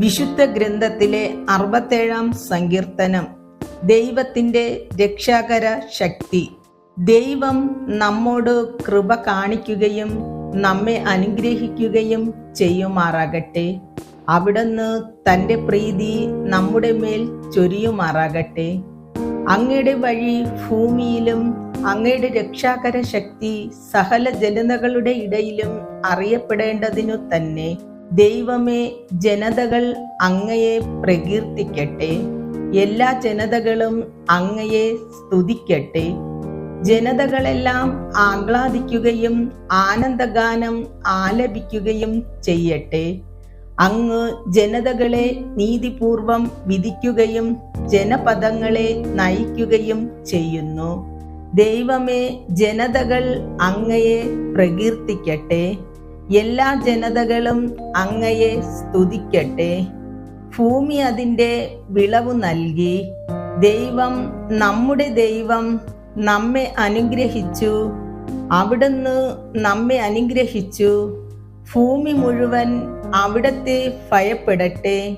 വിശുദ്ധ ഗ്രന്ഥത്തിലെ അറുപത്തേഴാം സങ്കീർത്തനം ദൈവത്തിന്റെ രക്ഷാകര ശക്തി. ദൈവം നമ്മോട് കൃപ കാണിക്കുകയും നമ്മെ അനുഗ്രഹിക്കുകയും ചെയ്യുമാറാകട്ടെ. അവിടുന്ന് തന്റെ പ്രീതി നമ്മുടെ മേൽ ചൊരിയുമാറാകട്ടെ. അങ്ങയുടെ വഴി ഭൂമിയിലും അങ്ങയുടെ രക്ഷാകര ശക്തി സകല ജനതകളുടെ ഇടയിലും അറിയപ്പെടേണ്ടതിനു തന്നെ. ദൈവമേ ജനതകൾ അങ്ങയെ പ്രകീർത്തിക്കട്ടെ. എല്ലാ ജനതകളും അങ്ങയെ സ്തുതിക്കട്ടെ. ജനതകളെല്ലാം ആഹ്ലാദിക്കുകയും ആനന്ദഗാനം ആലപിക്കുകയും ചെയ്യട്ടെ. അങ്ങ് ജനതകളെ നീതിപൂർവം വിധിക്കുകയും ജനപദങ്ങളെ നയിക്കുകയും ചെയ്യുന്നു. ദൈവമേ ജനതകൾ അങ്ങയെ പ്രകീർത്തിക്കട്ടെ. എല്ലാ ജനതകളും അങ്ങയെ സ്തുതിക്കട്ടെ. ഭൂമി അതിന്റെ വിളവ് നൽകി. ദൈവം നമ്മുടെ ദൈവം നമ്മെ അനുഗ്രഹിച്ചു. അവിടുന്ന് നമ്മെ അനുഗ്രഹിച്ചു. ഭൂമി മുഴുവൻ അവിടത്തെ ഭയപ്പെടട്ടെ.